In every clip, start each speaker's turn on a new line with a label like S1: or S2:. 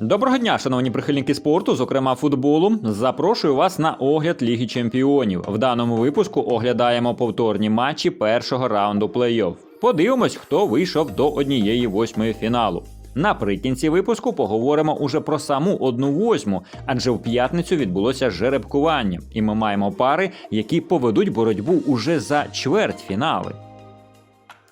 S1: Доброго дня, шановні прихильники спорту, зокрема футболу. Запрошую вас на огляд Ліги Чемпіонів. В даному випуску оглядаємо повторні матчі першого раунду плей-офф. Подивимось, хто вийшов до однієї восьмої фіналу. Наприкінці випуску поговоримо уже про саму одну восьму, адже в п'ятницю відбулося жеребкування, і ми маємо пари, які поведуть боротьбу уже за чвертьфінали.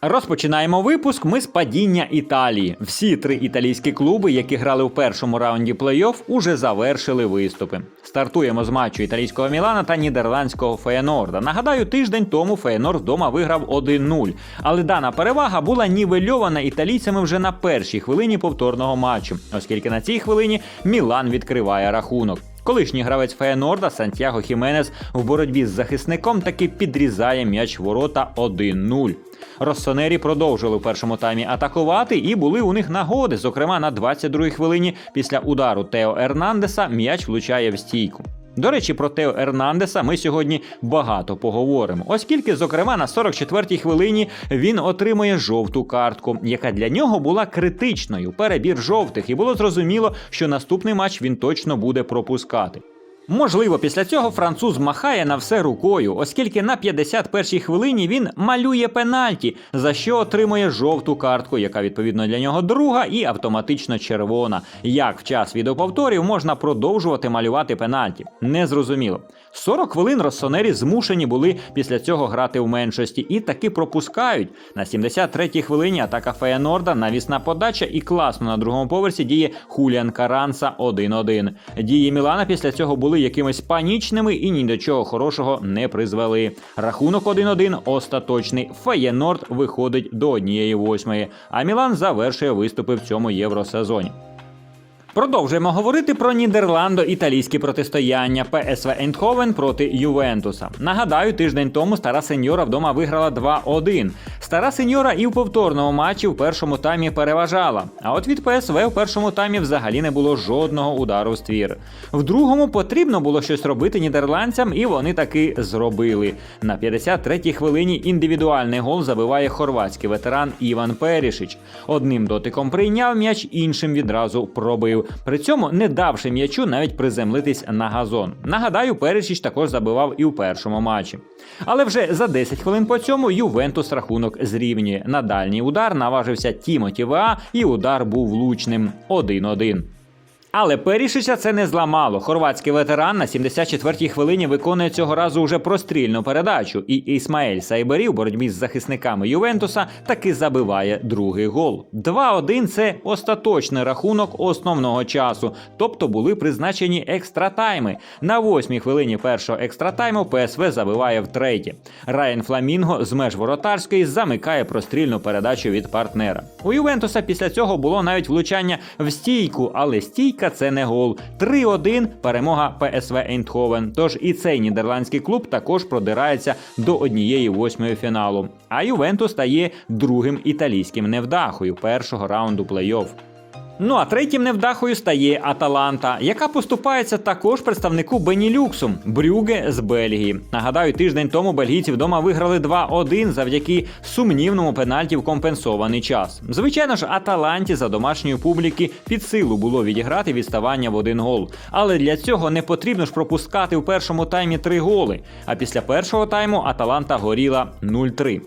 S1: Розпочинаємо випуск. Ми з падіння Італії. Всі три італійські клуби, які грали в першому раунді плей-офф, уже завершили виступи. Стартуємо з матчу італійського Мілана та нідерландського Феєнорда. Нагадаю, тиждень тому Феєнорд вдома виграв 1-0. Але дана перевага була нівельована італійцями вже на першій хвилині повторного матчу, оскільки на цій хвилині Мілан відкриває рахунок. Колишній гравець Феєнорда Сантьяго Хіменес в боротьбі з захисником таки підрізає м'яч ворота 1-0. Россонері продовжили в першому таймі атакувати, і були у них нагоди. Зокрема, на 22-й хвилині після удару Тео Ернандеса м'яч влучає в стійку. До речі, про Тео Ернандеса ми сьогодні багато поговоримо, оскільки, зокрема, на 44-й хвилині він отримує жовту картку, яка для нього була критичною. Перебір жовтих, і було зрозуміло, що наступний матч він точно буде пропускати. Можливо, після цього француз махає на все рукою, оскільки на 51-й хвилині він малює пенальті, за що отримує жовту картку, яка відповідно для нього друга і автоматично червона. Як в час відеоповторів можна продовжувати малювати пенальті? Незрозуміло. 40 хвилин Россонері змушені були після цього грати в меншості і таки пропускають. На 73-й хвилині атака Феєнорда, навісна подача і класно на другому поверсі діє Хуліан Каранса 1-1. Дії Мілана після цього були якимись панічними і ні до чого хорошого не призвели. Рахунок 1-1 остаточний. Феєнорд виходить до однієї восьмої, а Мілан завершує виступи в цьому євросезоні. Продовжуємо говорити про нідерландо-італійські протистояння ПСВ Ейндховен проти Ювентуса. Нагадаю, тиждень тому стара сеньора вдома виграла 2-1. Стара сеньора і в повторному матчі в першому таймі переважала. А от від ПСВ в першому таймі взагалі не було жодного удару в ствір. В другому потрібно було щось робити нідерландцям, і вони таки зробили. На 53-й хвилині індивідуальний гол забиває хорватський ветеран Іван Перішич. Одним дотиком прийняв м'яч, іншим відразу пробив. При цьому не давши м'ячу навіть приземлитись на газон. Нагадаю, Перешіч також забивав і у першому матчі. Але вже за 10 хвилин по цьому Ювентус рахунок зрівнює. На дальній удар наважився Тімоті Веа, і удар був влучним 1-1. Але Перішича це не зламало. Хорватський ветеран на 74-й хвилині виконує цього разу уже прострільну передачу, і Ісмаель Сайбері в боротьбі з захисниками Ювентуса таки забиває другий гол. 2-1 – це остаточний рахунок основного часу, тобто були призначені екстратайми. На восьмій хвилині першого екстратайму ПСВ забиває втретє. Райан Фламінго з меж воротарської замикає прострільну передачу від партнера. У Ювентуса після цього було навіть влучання в стійку, але стійка це не гол. 3-1 перемога ПСВ Ейндховен. Тож і цей нідерландський клуб також продирається до однієї восьмої фіналу. А Ювентус стає другим італійським невдахою першого раунду плей-офф. Ну а третім невдахою стає Аталанта, яка поступається також представнику Бенілюксу Брюге з Бельгії. Нагадаю, тиждень тому бельгійці вдома виграли 2-1 завдяки сумнівному пенальті в компенсований час. Звичайно ж, Аталанті за домашньої публіки під силу було відіграти відставання в один гол. Але для цього не потрібно ж пропускати в першому таймі три голи. А після першого тайму Аталанта горіла 0-3.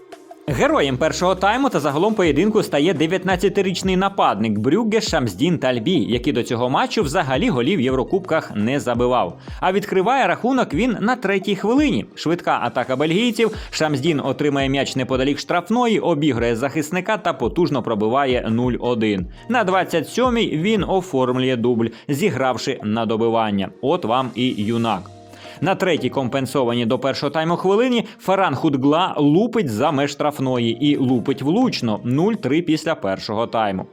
S1: Героєм першого тайму та загалом поєдинку стає 19-річний нападник Брюгге Шамсдін Тальбі, який до цього матчу взагалі голів в Єврокубках не забивав. А відкриває рахунок він на третій хвилині. Швидка атака бельгійців. Шамсдін отримає м'яч неподалік штрафної, обіграє захисника та потужно пробиває 0-1. На 27-й він оформлює дубль, зігравши на добивання. От вам і юнак. На третій компенсовані до першого тайму хвилині Феран Худгла лупить за меж штрафної і лупить влучно 0-3 після першого тайму.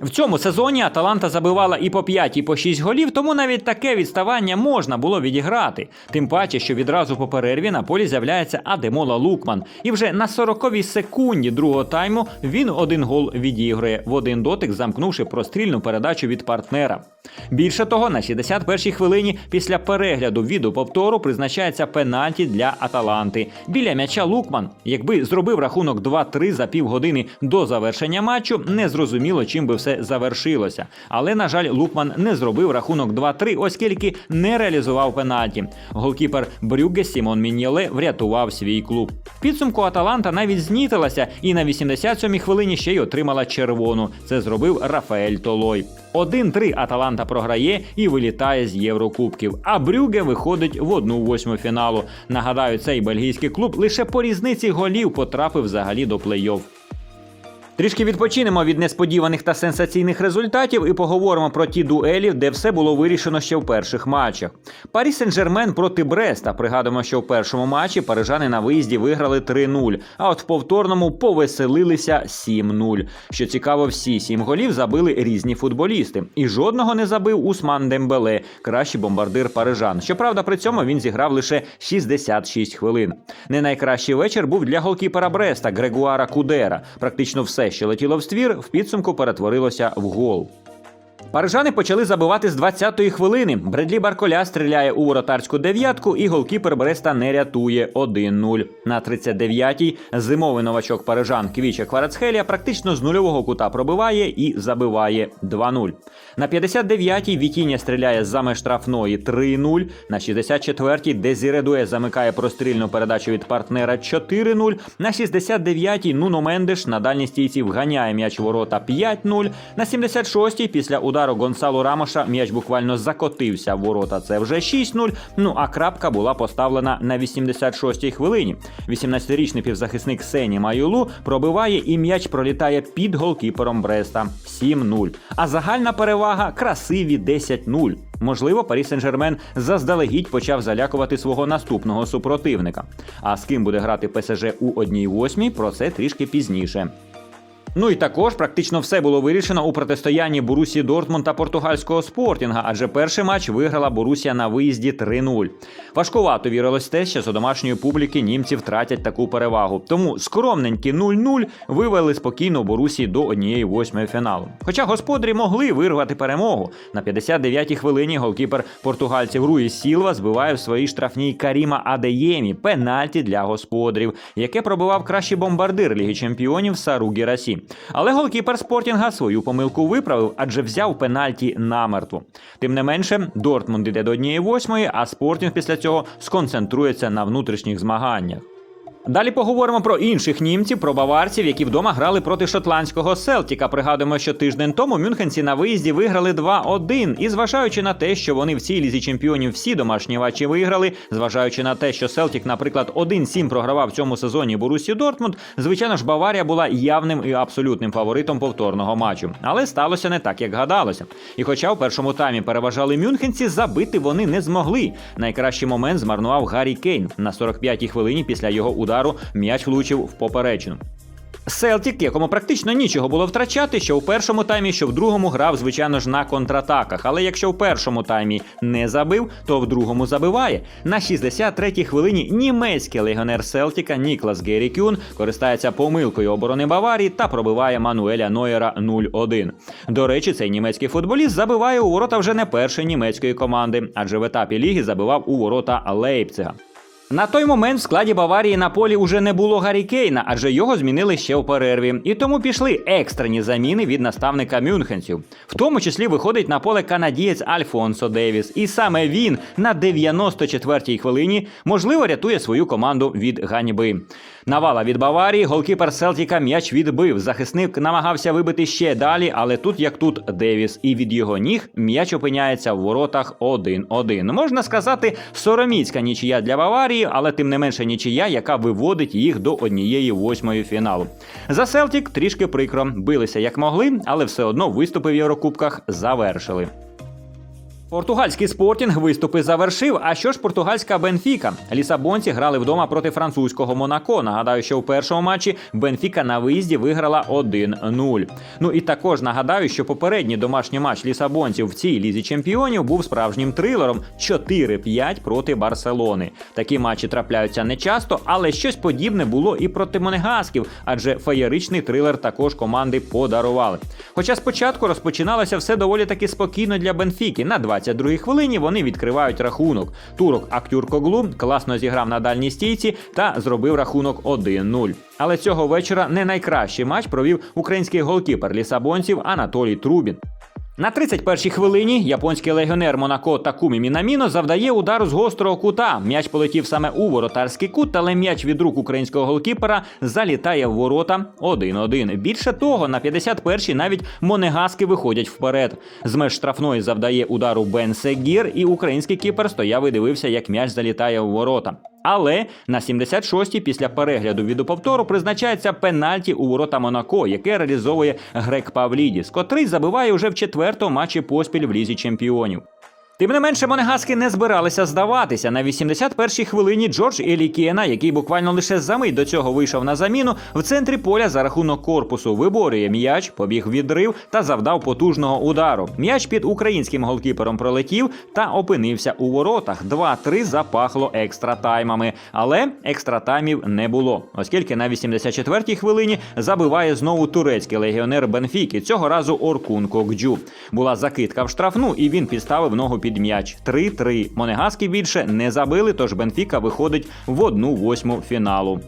S1: В цьому сезоні Аталанта забивала і по 5, і по 6 голів, тому навіть таке відставання можна було відіграти. Тим паче, що відразу по перерві на полі з'являється Адемола Лукман. І вже на 40-й секунді другого тайму він один гол відігрує в один дотик, замкнувши прострільну передачу від партнера. Більше того, на 61-й хвилині після перегляду відеоповтору призначається пенальті для Аталанти. Біля м'яча Лукман, якби зробив рахунок 2-3 за півгодини до завершення матчу, незрозуміло, чим би все все завершилося. Але, на жаль, Лукман не зробив рахунок 2-3, оскільки не реалізував пенальті. Голкіпер Брюгге Сімон Міньєле врятував свій клуб. Підсумку Аталанта навіть знітилася і на 87-й хвилині ще й отримала червону. Це зробив Рафаель Толой. 1-3 Аталанта програє і вилітає з Єврокубків. А Брюге виходить в одну восьму фіналу. Нагадаю, цей бельгійський клуб лише по різниці голів потрапив взагалі до плей-офф. Трішки відпочинемо від несподіваних та сенсаційних результатів і поговоримо про ті дуелі, де все було вирішено ще в перших матчах. Парі Сен-Жермен проти Бреста. Пригадуємо, що в першому матчі парижани на виїзді виграли 3-0, а от в повторному повеселилися 7-0. Що цікаво, всі сім голів забили різні футболісти, і жодного не забив Усман Дембеле, кращий бомбардир парижан. Щоправда, при цьому він зіграв лише 66 хвилин. Не найкращий вечір був для голкіпера Бреста Грегуара Кудера. Практично все, що летіло в ствір, в підсумку перетворилося в гол. Парижани почали забивати з 20-ї хвилини. Бредлі Барколя стріляє у воротарську дев'ятку, і голкіпер Бреста не рятує 1-0. На 39-й зимовий новачок парижан Квіча Кварацхелія практично з нульового кута пробиває і забиває 2-0. На 59-й Вітіння стріляє з зами штрафної 3-0. На 64-й Дезіре Дуе замикає прострільну передачу від партнера 4-0. На 69-й Нуно Мендеш на дальній стійці вганяє м'яч ворота 5-0. На 76-й після удару Гонсалу Рамоша м'яч буквально закотився в ворота. Це вже 6-0. Ну а крапка була поставлена на 86-й хвилині. 18-річний півзахисник Сені Маюлу пробиває і м'яч пролітає під голкіпером Бреста 7-0. А загальна перевага красиві 10-0. Можливо, Парі Сен-Жермен заздалегідь почав залякувати свого наступного супротивника. А з ким буде грати ПСЖ у 1-8, про це трішки пізніше. Ну і також практично все було вирішено у протистоянні Борусі Дортмунд та португальського спортінга, адже перший матч виграла Борусія на виїзді 3-0. Важкувато вірилось те, що за домашньої публіки німці втратять таку перевагу. Тому скромненькі 0-0 вивели спокійно Борусі до 1-8 фіналу. Хоча господарі могли вирвати перемогу. На 59-й хвилині голкіпер португальців Руїс Сілва збиває в своїй штрафній Каріма Адеємі пенальті для господарів, яке пробивав кращий бомбардир Ліги Чемпіонів Сару Гірасі. Але голкіпер спортінга свою помилку виправив, адже взяв пенальті намертво. Тим не менше, Дортмунд іде до 1-8, а спортінг після цього сконцентрується на внутрішніх змаганнях. Далі поговоримо про інших німців, про баварців, які вдома грали проти шотландського Селтіка. Пригадуємо, що тиждень тому мюнхенці на виїзді виграли 2-1. І зважаючи на те, що вони в цій лізі чемпіонів всі домашні матчі виграли, зважаючи на те, що Селтік, наприклад, 1-7 програвав в цьому сезоні Борусі Дортмунд, звичайно ж, Баварія була явним і абсолютним фаворитом повторного матчу. Але сталося не так, як гадалося. І хоча в першому таймі переважали мюнхенці, забити вони не змогли. Найкращий момент змарнував Гаррі Кейн на 45-й хвилині після його удару м'яч влучив в поперечину. Селтік, якому практично нічого було втрачати, що в першому таймі, що в другому грав, звичайно ж, на контратаках. Але якщо в першому таймі не забив, то в другому забиває. На 63-й хвилині німецький легіонер Селтіка Ніклас Геррі Кюн користається помилкою оборони Баварії та пробиває Мануеля Нойера 0-1. До речі, цей німецький футболіст забиває у ворота вже не першої німецької команди, адже в етапі ліги забивав у ворота Лейпцига. На той момент в складі Баварії на полі уже не було Гаррі Кейна, адже його змінили ще у перерві. І тому пішли екстрені заміни від наставника мюнхенців. В тому числі виходить на поле канадієць Альфонсо Девіс. І саме він на 94-й хвилині можливо рятує свою команду від ганьби. Навала від Баварії, голкіпер Селтіка м'яч відбив. Захисник намагався вибити ще далі, але тут як тут Девіс. І від його ніг м'яч опиняється в воротах 1-1. Можна сказати, сороміцька нічия для Баварії, але тим не менше нічия, яка виводить їх до однієї восьмої фіналу. За Селтік трішки прикро. Билися як могли, але все одно виступи в Єврокубках завершили. Португальський спортінг виступи завершив. А що ж португальська Бенфіка? Лісабонці грали вдома проти французького Монако. Нагадаю, що у першому матчі Бенфіка на виїзді виграла 1-0. Ну і також нагадаю, що попередній домашній матч лісабонців в цій лізі чемпіонів був справжнім трилером 4-5 проти Барселони. Такі матчі трапляються нечасто, але щось подібне було і проти Монегасків, адже феєричний трилер також команди подарували. Хоча спочатку розпочиналося все доволі таки спокійно для Бенфіки на 22-й хвилині вони відкривають рахунок. Турок Актюркоглу класно зіграв на дальній стійці та зробив рахунок 1-0. Але цього вечора не найкращий матч провів український голкіпер лісабонців Анатолій Трубін. На 31-й хвилині японський легіонер Монако Такумі Мінаміно завдає удару з гострого кута. М'яч полетів саме у воротарський кут, але м'яч від рук українського голкіпера залітає в ворота 1-1. Більше того, на 51-й навіть монегаски виходять вперед. З меж штрафної завдає удару Бен Сегір, і український кіпер стояв і дивився, як м'яч залітає в ворота. Але на 76-й після перегляду відеоповтору призначається пенальті у ворота Монако, яке реалізовує Грек Павлідіс, котрий забиває уже в четвертому матчі поспіль в лізі чемпіонів. Тим не менше, монегаски не збиралися здаватися. На 81-й хвилині Джордж Елікієна, який буквально лише за мить до цього вийшов на заміну, в центрі поля за рахунок корпусу виборює м'яч, побіг відрив та завдав потужного удару. М'яч під українським голкіпером пролетів та опинився у воротах. 2-3 запахло екстра таймами. Але екстра таймів не було, оскільки на 84-й хвилині забиває знову турецький легіонер Бенфіки. Цього разу Оркун Кокджу. Була закидка в штрафну, і він підставив ногу під м'яч. 3-3. Монегаски більше не забили, тож Бенфіка виходить в одну восьму фіналу.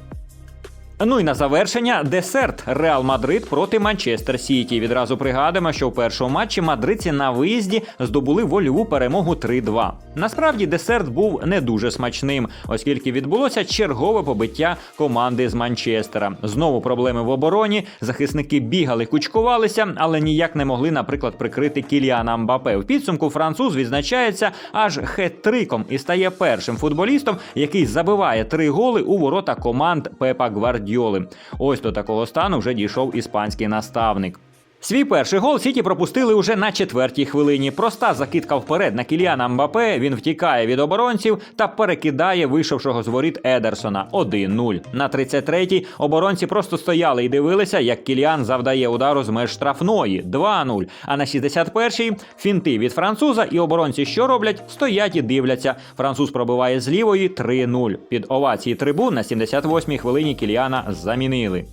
S1: Ну і на завершення десерт Реал Мадрид проти Манчестер Сіті. Відразу пригадуємо, що в першому матчі мадридці на виїзді здобули вольову перемогу 3-2. Насправді десерт був не дуже смачним, оскільки відбулося чергове побиття команди з Манчестера. Знову проблеми в обороні. Захисники бігали, кучкувалися, але ніяк не могли, наприклад, прикрити Кіліана Мбапе. В підсумку француз відзначається аж хет-триком і стає першим футболістом, який забиває три голи у ворота команд Пепа Гвардіоли. Ось до такого стану вже дійшов іспанський наставник. Свій перший гол Сіті пропустили уже на четвертій хвилині. Проста закидка вперед на Кіліана Мбапе. Він втікає від оборонців та перекидає вийшовшого з воріт Едерсона 1-0. На 33-й оборонці просто стояли і дивилися, як Кіліан завдає удару з меж штрафної 2-0. А на 61-й фінти від француза і оборонці, що роблять, стоять і дивляться. Француз пробиває з лівої 3-0. Під овації трибун на 78-й хвилині Кіліана замінили.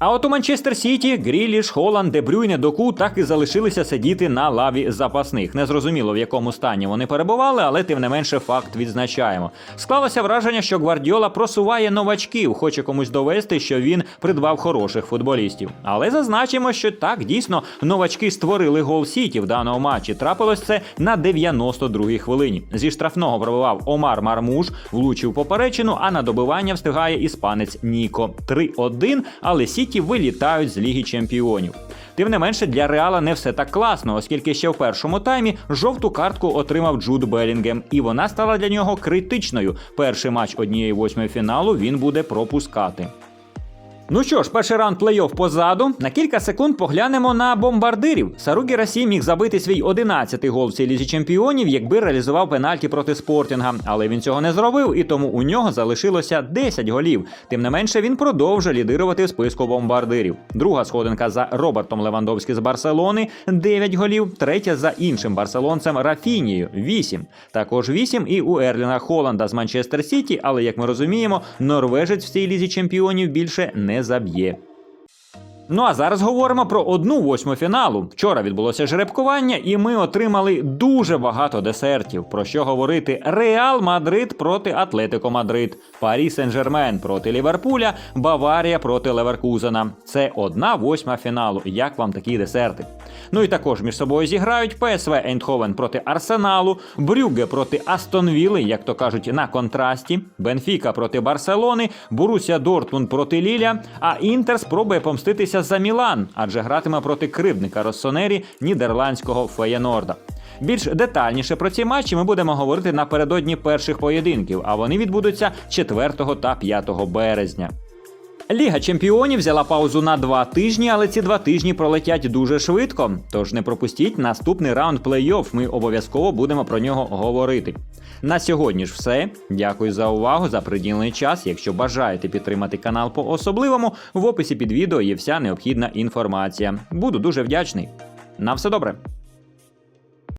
S1: А от у Манчестер Сіті Гріліш, Холланд, Дебрюйне, Доку так і залишилися сидіти на лаві запасних. Незрозуміло в якому стані вони перебували, але тим не менше факт відзначаємо. Склалося враження, що Гвардіола просуває новачків, хоче комусь довести, що він придбав хороших футболістів. Але зазначимо, що так дійсно новачки створили гол Сіті в даному матчі. Трапилось це на 92-й хвилині. Зі штрафного пробивав Омар Мармуш, влучив поперечину, а на добивання встигає іспанець Ніко. 3-1, але Сіті вилітають з Ліги Чемпіонів. Тим не менше, для Реала не все так класно, оскільки ще в першому таймі жовту картку отримав Джуд Белінгем, і вона стала для нього критичною. Перший матч однієї восьмої фіналу він буде пропускати. Ну що ж, перший раунд плей-офф позаду. На кілька секунд поглянемо на бомбардирів. Саругі Расі міг забити свій 11-й гол в цій лізі чемпіонів, якби реалізував пенальті проти спортінга. Але він цього не зробив, і тому у нього залишилося 10 голів. Тим не менше, він продовжує лідирувати в списку бомбардирів. Друга сходинка за Робертом Левандовським з Барселони 9 голів. Третя за іншим барселонцем Рафінією 8. Також 8 і у Ерлінга Холланда з Манчестер Сіті, але як ми розуміємо, норвежець в цій лізі чемпіонів більше не заб'є. Ну а зараз говоримо про одну восьму фіналу. Вчора відбулося жеребкування, і ми отримали дуже багато десертів. Про що говорити Реал Мадрид проти Атлетико Мадрид, Парі Сен-Жермен проти Ліверпуля, Баварія проти Леверкузена. Це одна восьма фіналу. Як вам такі десерти? Ну і також між собою зіграють ПСВ Ейндховен проти Арсеналу, Брюгге проти Астон Вілли, як то кажуть, на контрасті, Бенфіка проти Барселони, Боруся Дортмунд проти Ліля, а Інтер спробує помститися за Мілан, адже гратиме проти кривдника Россонері нідерландського Феєнорда. Більш детальніше про ці матчі ми будемо говорити напередодні перших поєдинків, а вони відбудуться 4 та 5 березня. Ліга чемпіонів взяла паузу на два тижні, але ці два тижні пролетять дуже швидко. Тож не пропустіть наступний раунд плей-офф. Ми обов'язково будемо про нього говорити. На сьогодні ж все. Дякую за увагу, за приділений час. Якщо бажаєте підтримати канал по особливому, в описі під відео є вся необхідна інформація. Буду дуже вдячний. На все добре.